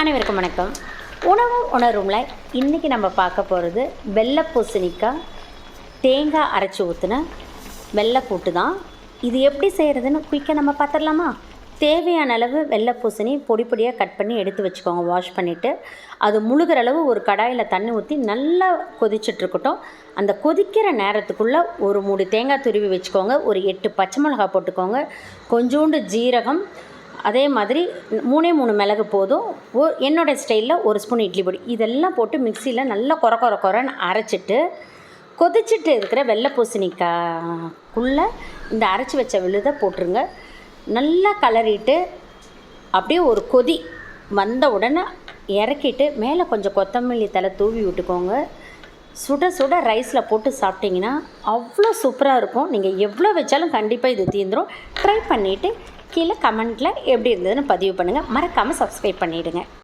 அனைவருக்கும் வணக்கம். உணவு உணரும்ல இன்றைக்கி நம்ம பார்க்க போகிறது வெள்ளை பூசணிக்காய் தேங்காய் அரைச்சி ஊற்றின வெள்ளை கூட்டு தான். இது எப்படி செய்கிறதுன்னு குயிக்காக நம்ம பார்த்துடலாமா? தேவையான அளவு வெள்ளை பூசணி பொடி பொடியாக கட் பண்ணி எடுத்து வச்சுக்கோங்க வாஷ் பண்ணிவிட்டு அது முழுகிற அளவு ஒரு கடாயில் தண்ணி ஊற்றி நல்லா கொதிச்சிட்ருக்கட்டும் அந்த கொதிக்கிற நேரத்துக்குள்ளே ஒரு மூடு தேங்காய் துருவி வச்சுக்கோங்க. ஒரு எட்டு பச்சை மிளகாய் போட்டுக்கோங்க. கொஞ்சோண்டு ஜீரகம் அதே மாதிரி மூணே மூணு மிளகு போதும். ஓ என்னோடய ஸ்டைலில் ஒரு ஸ்பூன் இட்லி பொடி. இதெல்லாம் போட்டு மிக்சியில் நல்லா கொர கொர குறன்னு அரைச்சிட்டு கொதிச்சிட்டு இருக்கிற வெள்ளை பூசணிக்காய்க்குள்ளே இந்த அரைச்சி வச்ச விழுதை போட்டுருங்க. நல்லா கலரிட்டு அப்படியே ஒரு கொதி வந்த உடனே இறக்கிட்டு மேலே கொஞ்சம் கொத்தமல்லி தலை தூவி விட்டுக்கோங்க. சுட சுட ரைஸில் போட்டு சாப்பிட்டிங்கன்னா அவ்வளோ சூப்பராக இருக்கும். நீங்கள் எவ்வளோ வச்சாலும் கண்டிப்பாக இது தீந்துடும் ட்ரை பண்ணிவிட்டு கீழே கமெண்ட்டில் எப்படி இருந்ததுன்னு பதிவு பண்ணுங்கள் மறக்காமல் சப்ஸ்கிரைப் பண்ணிவிடுங்க